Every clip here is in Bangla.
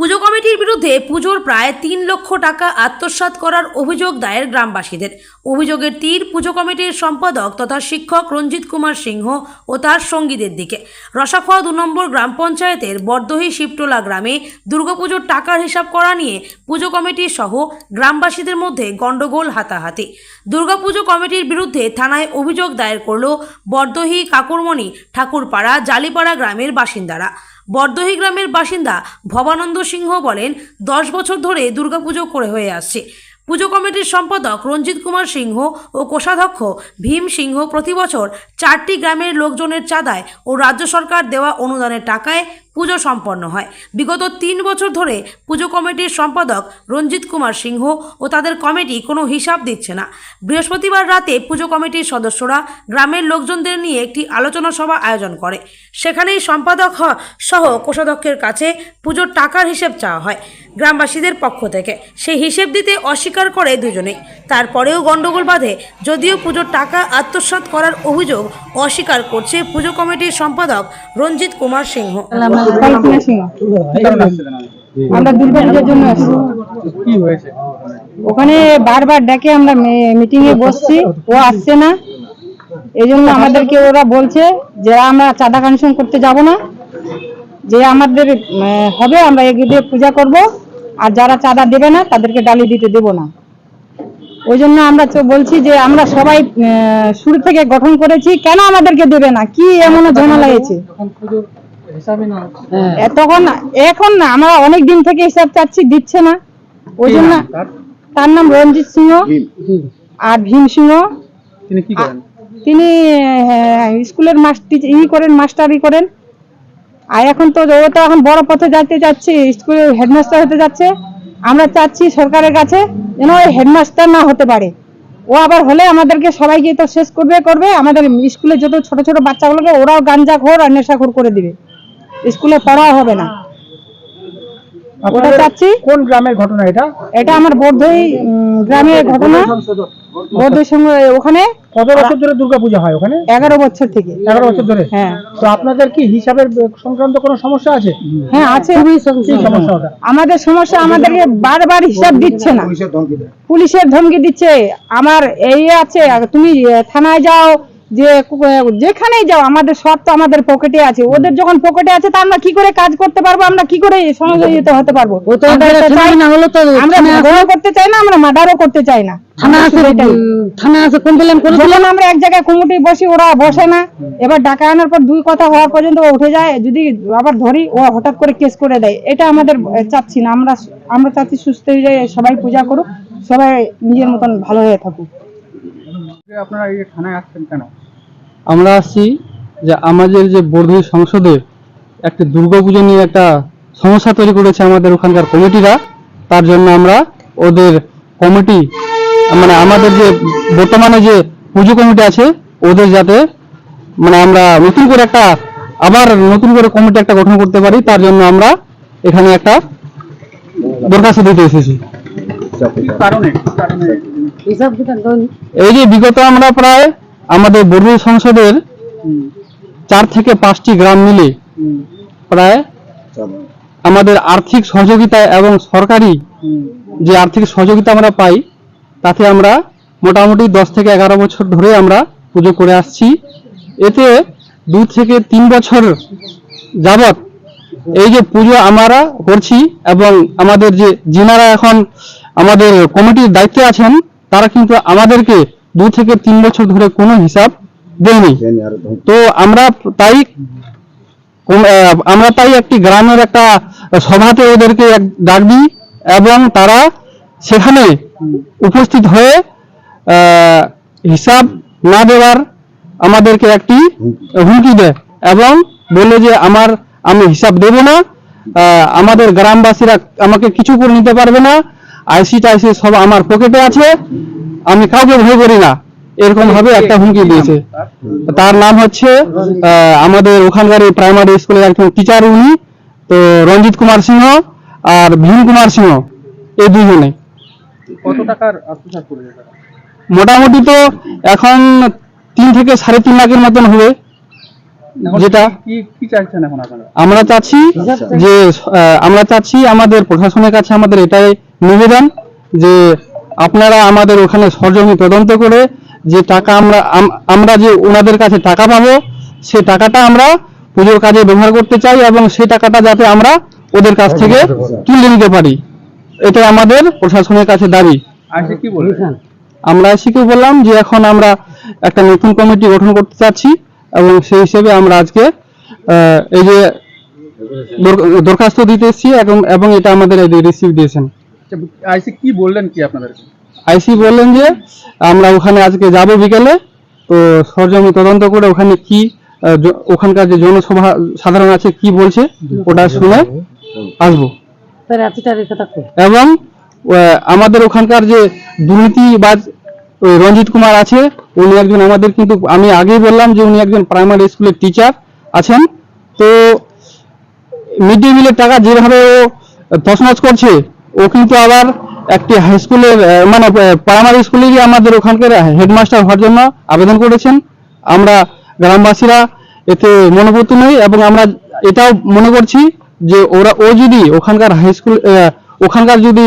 পুজো কমিটির বিরুদ্ধে পুজোর প্রায় তিন লক্ষ টাকা আত্মসাৎ করার অভিযোগ দায়ের গ্রামবাসীদের। অভিযোগের তীর পুজো কমিটির সম্পাদক তথা শিক্ষক রঞ্জিত কুমার সিংহ ও তার সঙ্গীদের দিকে। রসাখোয়া দু নম্বর গ্রাম পঞ্চায়েতের বর্দহি শিবটোলা গ্রামে দুর্গাপুজোর টাকার হিসাব করা নিয়ে পুজো কমিটি সহ গ্রামবাসীদের মধ্যে গণ্ডগোল হাতাহাতি। দুর্গাপুজো কমিটির বিরুদ্ধে থানায় অভিযোগ দায়ের করল বর্দহি কাকুরমণি ঠাকুরপাড়া জালিপাড়া গ্রামের বাসিন্দারা। বর্দহি গ্রামের বাসিন্দা ভবানন্দ সিংহ বলেন, দশ বছর ধরে দুর্গাপুজো করে হয়ে আসছে। পুজো কমিটির সম্পাদক রঞ্জিত কুমার সিংহ ও কোষাধ্যক্ষ ভীম সিংহ প্রতিবছর চারটি গ্রামের লোকজনের চাঁদায় ও রাজ্য সরকার দেওয়া অনুদানের টাকায় পুজো সম্পন্ন হয়। বিগত তিন বছর ধরে পুজো কমিটির সম্পাদক রঞ্জিত কুমার সিংহ ও তাদের কমিটি কোনো হিসাব দিচ্ছে না। বৃহস্পতিবার রাতে পুজো কমিটির সদস্যরা গ্রামের লোকজনদের নিয়ে একটি আলোচনা সভা আয়োজন করে। সেখানেই সম্পাদক সহ কোষাধ্যক্ষের কাছে পুজোর টাকার হিসেব চাওয়া হয় গ্রামবাসীদের পক্ষ থেকে। সেই হিসেব দিতে অস্বীকার করে দুজনেই। তারপরেও গণ্ডগোল বাঁধে। যদিও পুজোর টাকা আত্মসাৎ করার অভিযোগ অস্বীকার করছে পুজো কমিটির সম্পাদক রঞ্জিত কুমার সিংহ। আমরা দুর্গা পুজোর জন্য ওখানে বারবার ডেকে আমরা মিটিং এ বসছি, ও আসছে না। এই জন্য আমাদেরকে ওরা বলছে যে আমরা চাঁদা কানেকশন করতে যাব না। যে আমাদের হবে, আমরা এগিয়ে পূজা করব। আর যারা চাঁদা দেবে না, তাদেরকে ডালি দিতে দেব না। ওই জন্য আমরা বলছি যে আমরা সবাই শুরু থেকে গঠন করেছি, কেন আমাদেরকে দেবে না? কি এমন ঝামেলা হয়েছে? তখন এ, তখন এখন না আমরা অনেক দিন থেকে হিসাব চাচ্ছি দিচ্ছে না। ওই জন্য তার? তার নাম রঞ্জিত সিংহ আর ভীম সিংহ। তিনি কি করেন? তিনি স্কুলের মাস্টার ই করেন মাস্টারি করেন। আর এখন তো ও তো এখন বড় পথে যাইতে যাচ্ছে স্কুলের হেডমাস্টার হতে যাচ্ছে। আমরা চাচ্ছি সরকারের কাছে যেন ওই হেডমাস্টার না হতে পারে। ও আবার হলে আমাদেরকে সবাইকে তো শেষ করবে করবে। আমাদের স্কুলে যত ছোট ছোট বাচ্চাগুলোকে ওরাও গাঞ্জা ঘোর আর নেশাখোর করে দিবে। স্কুলে পড়াও হবে না। ওটা চাচ্ছি। কোন গ্রামের ঘটনা এটা? এটা আমার বর্ধই গ্রামের ঘটনা। বর্ধই সঙ্গে ওখানে কত বছর ধরে দুর্গাপূজা হয় ওখানে? এগারো বছর থেকে। এগারো বছর ধরে? হ্যাঁ। তো আপনাদের কি হিসাবের সংক্রান্ত কোনো সমস্যা আছে? হ্যাঁ আছে। সমস্যা ওটা? আমাদের সমস্যা আমাদেরকে বারবার হিসাব দিচ্ছে না। পুলিশের ধমকি দিচ্ছে। আমার এই আছে তুমি থানায় যাও যে যেখানেই যাও আমাদের সব তো আমাদের পকেটে আছে। ওদের যখন পকেটে আছে তা আমরা কি করে কাজ করতে পারব? আমরা কি করে সহযোগিত হতে পারব? আমরা তো চাই না হলো তো আমরা ঝগড়া করতে চাই না আমরা মার্ডারও করতে চাই না। থানা আছে থানা আছে কমপ্লেন করে যখন আমরা এক জায়গায় কমিটি বসি ওরা বসে না। এবার ডাকা আনার পর দুই কথা হওয়ার পর্যন্ত উঠে যায়। যদি আবার ধরি ও হঠাৎ করে কেস করে দেয়। এটা আমাদের চাচ্ছি না। আমরা আমরা চাচ্ছি সুস্থ হয়ে যায় সবাই পূজা করুক সবাই নিজের মতন ভালো হয়ে থাকুক। আপনারা এই থানায় আসছেন কেন? আমরা আসছি যে আমাদের যে বর্ধী সংসদে একটা দুর্গাপুজো নিয়ে একটা সমস্যা তৈরি করেছে আমাদের ওখানকার কমিটিরা তার জন্য আমরা ওদের কমিটি মানে আমাদের যে বর্তমানে যে পুজো কমিটি আছে ওদের যাতে মানে আমরা নতুন করে একটা আবার নতুন করে কমিটি একটা গঠন করতে পারি তার জন্য আমরা এখানে একটা দরখাস্ত দিতে এসেছি। এই যে বিগত আমরা প্রায় আমাদের বর্ধী সংসদের চার থেকে পাঁচটি গ্রাম মিলে প্রায় আমাদের আর্থিক সহযোগিতা এবং সরকারি যে আর্থিক সহযোগিতা আমরা পাই তাতে আমরা মোটামুটি দশ থেকে এগারো বছর ধরে আমরা পুজো করে আসছি। এতে দু থেকে তিন বছর যাবত এই যে পুজো আমরা করছি এবং আমাদের যে যিনারা এখন আমাদের কমিটির দায়িত্বে আছেন তারা কিন্তু আমাদেরকে দু থেকে তিন বছর ধরে কোনো হিসাব দেয়নি। তো আমরা তাই আমরা তাই একটি গ্রামের একটা সভাতে ওদেরকে ডাক দিই এবং তারা সেখানে উপস্থিত হয়ে হিসাব না দেওয়ার আমাদেরকে একটি হুমকি দেয় এবং বলে যে আমার আমি হিসাব দেব না আমাদের গ্রামবাসীরা আমাকে কিছু করে নিতে পারবে না আইসি টাইসি সব আমার পকেটে আছে আমি কাউকে ভয় করি না। এরকম ভাবে একটা হুমকি দিয়েছে। তার নাম হচ্ছে আমাদের ওখানকার প্রাইমারি স্কুলের একজন টিচার উনি তো রঞ্জিত কুমার সিংহ আর ভীম কুমার সিংহ এই দুজনে। কত টাকার মোটামুটি তো এখন তিন থেকে সাড়ে তিন লাখের মতন হবে। যেটা আমরা চাচ্ছি যে আমরা চাচ্ছি আমাদের প্রশাসনের কাছে আমাদের এটাই নিবেদন যে আপনারা আমাদের ওখানে সরজমি তদন্ত করে যে টাকা আমরা আম- আমরা যে ওনাদের কাছে টাকা পাবো সে টাকাটা আমরা পুজোর কাজে ব্যবহার করতে চাই এবং সেই টাকাটা যাতে আমরা ওদের কাছ থেকে তুলে নিতে পারি। এটাই আমাদের প্রশাসনের কাছে দাবি। আমরা এসিকে বললাম যে এখন আমরা একটা নতুন কমিটি গঠন করতে চাচ্ছি এবং সেই হিসেবে আমরা আজকে আহ, এই যে দরখাস্ত দিতে এসেছি এবং এবং এটা আমাদের রিসিভ দিয়েছেন। আইসি কি বললেন কি আপনাদেরকে আইসি বললেন যে আমরা ওখানে আজকে যাব বিকেলে তো সরজমি তদন্ত করে ওখানে কি ওখানকার যে জনসভা সাধারণ আছে কি বলছে ওটা শুনে আসব। এবং আমাদের ওখানকার যে দুর্নীতিবাজ রঞ্জিত কুমার আছে উনি একজন আমাদের কিন্তু আমি আগেই বললাম যে উনি একজন প্রাইমারি স্কুলের টিচার আছেন। তো মিড ডে মিলের টাকা যেভাবে ও তছনছ করছে ও কিন্তু আবার একটি হাই স্কুলের মানে প্রাইমারি স্কুলে গিয়ে আমাদের ওখানকার হেডমাস্টার হওয়ার জন্য আবেদন করেছেন। আমরা গ্রামবাসীরা এতে মনোভূত নই এবং আমরা এটাও মনে করছি যে ওরা ও যদি ওখানকার হাই স্কুল ওখানকার যদি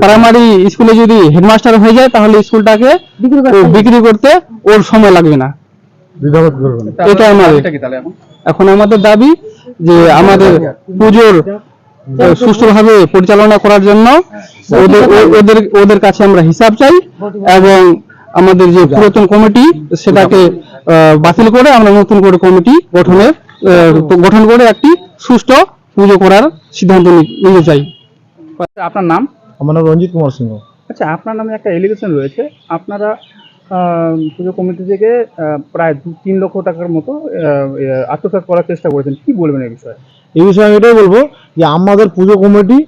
প্রাইমারি স্কুলে যদি হেডমাস্টার হয়ে যায় তাহলে স্কুলটাকে বিক্রি করতে ওর সময় লাগবে না। এটা আমাদের- দাবিটা কি তাহলে এখন আমাদের দাবি যে আমাদের পুজোর সুষ্ঠুভাবে পরিচালনা করার জন্য ওদের ওদের ওদের কাছে আমরা হিসাব চাই এবং আমাদের যে পুরাতন কমিটি সেটাকে বাতিল করে আমরা নতুন করে কমিটি গঠনের গঠন করে একটি সুষ্ঠু পুজো করার সিদ্ধান্ত নিতে চাই। আপনার নাম? আমার নাম রঞ্জিত কুমার সিংহ। আচ্ছা আপনার নামে একটা এলিগেশন রয়েছে। আপনারা আহ, পুজো কমিটি থেকে আহ, প্রায় দু তিন লক্ষ টাকার মতো আহ, আহ, করার চেষ্টা করেছেন। কি বলবেন এই বিষয়ে? এই বিষয়ে আমি এটাই বলব যে আমাদের পুজো কমিটি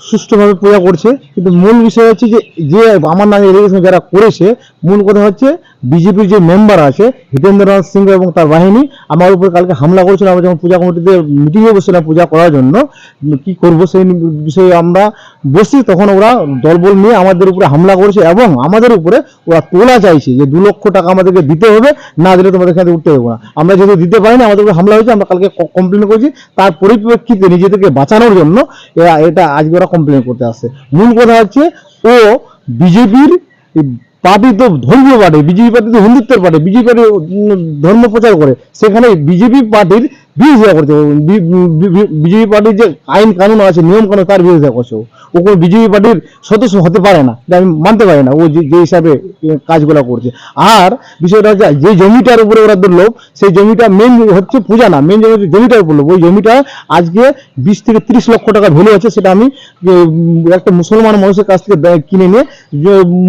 সুষ্ঠুভাবে পূজা করছে। কিন্তু মূল বিষয় হচ্ছে যে যে আমার নামে এলিগেশন যারা করেছে, মূল কথা হচ্ছে বিজেপির যে মেম্বার আছে, হিতেন্দ্রনাথ সিং এবং তার বাহিনী, আমার উপর কালকে হামলা করেছিল। আমরা যখন পূজা কমিটিতে মিটিংয়ে বসছিলাম পূজা করার জন্য, কি করব সেই বিষয়ে আমরা বসি তখন ওরা দলবল নিয়ে আমাদের উপরে হামলা করেছে এবং আমাদের উপরে ওরা তোলা চাইছে যে দু লক্ষ টাকা আমাদেরকে দিতে হবে, না দিলে তোমাদের এখানে উঠতে দেবো না। আমরা যেহেতু দিতে পারিনি, আমাদের উপরে হামলা হয়েছে, আমরা কালকে কমপ্লেন করেছি। তার পরিপ্রেক্ষিতে নিজেদেরকে বাঁচানোর জন্য এটা আজকে কমপ্লেন করতে আসছে মূল কথা হচ্ছে, ও বিজেপির পার্টি তো ধর্মীয় পার্টি, বিজেপি পার্টি তো হিন্দুত্বের পার্টি, বিজেপি পার্টি ধর্ম প্রচার করে, সেখানে বিজেপি পার্টির বিরোধিতা করছে বিজেপি পার্টির যে আইন কানুন আছে, নিয়ম কানুন, তার বিরোধিতা করছে ও। কোনো বিজেপি পার্টির সদস্য হতে পারে না। আমি মানতে পারি না। ও যে হিসাবে কাজগুলো করছে। আর বিষয়টা হচ্ছে যে জমিটার উপরে ওরা লোক সেই জমিটা মেন হচ্ছে পূজা না। মেন জমি জমিটার উপর লোক ওই জমিটা আজকে বিশ থেকে ত্রিশ লক্ষ টাকা ভ্যালু আছে, সেটা আমি একটা মুসলমান মানুষের কাছ থেকে কিনে নিয়ে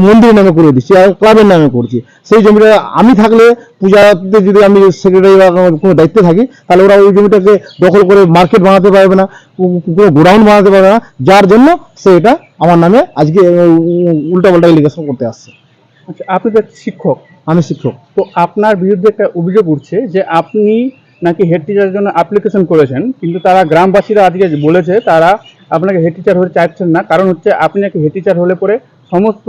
মন্দিরের নামে করে দিচ্ছি, আর ক্লাবের নামে করছি। সেই জমিটা আমি থাকলে পূজাতে যদি আমি সেক্রেটারি বা কোনো দায়িত্বে থাকি, তাহলে ওরা ওই জমিটাকে দখল করে মার্কেট বানাতে পারবে না কোনো গোডাউন বানাতে পারবে না যার জন্য সে এটা আমার নামে আজকে উল্টা পাল্টা এলিগেশন করতে আসছে। আচ্ছা আপনি তো শিক্ষক। আমি শিক্ষক। তো আপনার বিরুদ্ধে একটা অভিযোগ উঠছে যে আপনি নাকি হেড টিচারের জন্য অ্যাপ্লিকেশন করেছেন কিন্তু তারা গ্রামবাসীরা আজকে বলেছে তারা আপনাকে হেড টিচার হতে চাইছেন না। কারণ হচ্ছে আপনি নাকি হেড টিচার হলে পরে সমস্ত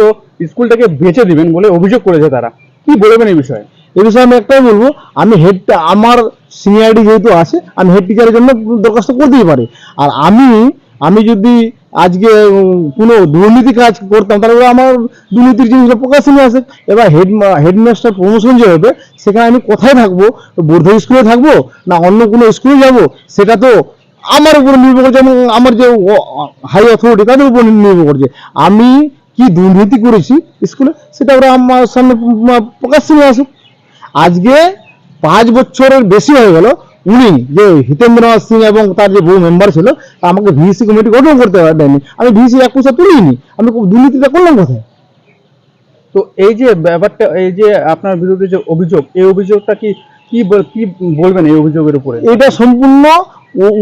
স্কুলটাকে বেচে দিবেন বলে অভিযোগ করেছে তারা। কি বলবেন এই বিষয়ে? এই বিষয়ে আমি একটাই বলব, আমি হেড আমার সিনিয়রিটি যেহেতু আছে, আমি হেড টিচারের জন্য দরখাস্ত করতেই পারি। আর আমি আমি যদি আজকে কোনো দুর্নীতি কাজ করতাম, তাহলে আমার দুর্নীতির জিনিসটা প্রকাশে নিয়ে আসে। এবার হেড হেডমাস্টার প্রমোশন যে হবে, সেখানে আমি কোথায় থাকব? বৌদ্ধ স্কুলে থাকব? না অন্য কোনো স্কুলে যাব? সেটা তো আমার উপর নির্ভর করছে, এবং আমার যে হাই অথরিটি তাদের উপর নির্ভর করছে। আমি কি দুর্নীতি করেছি স্কুলে সেটা ওরা আমার সামনে প্রকাশ্যে আসুক। আজকে পাঁচ বছরের বেশি হয়ে গেল। উনি যে হিতেন্দ্রনাথ সিং এবং তার যে বহু মেম্বার ছিল তা আমাকে ভিসি কমিটি গঠন করতে দেয়নি আমি ভিসি এক পয়সা তুলিনি। আমি দুর্নীতিটা করলাম কোথায়? তো এই যে ব্যাপারটা এই যে আপনার বিরুদ্ধে যে অভিযোগ এই অভিযোগটা কি কি কি বলবেন এই অভিযোগের উপরে? এটা সম্পূর্ণ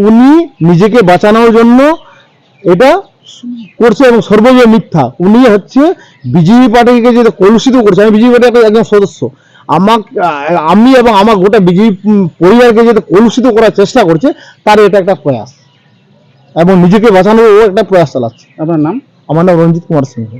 উনি নিজেকে বাঁচানোর জন্য এটা করছে এবং সর্বজয় মিথ্যা। উনি হচ্ছে বিজেপি পার্টিকে যে কলুষিত করছে আমি বিজেপি পার্টির একজন সদস্য। আমাকে আমি এবং আমার গোটা বিজেপি পরিবারকে যেটা কলুষিত করার চেষ্টা করছে তার এটা একটা প্রয়াস। এবং নিজেকে বাঁচানোর ও একটা প্রয়াস চালাচ্ছে। আপনার নাম? আমার নাম রঞ্জিত কুমার সিংহ।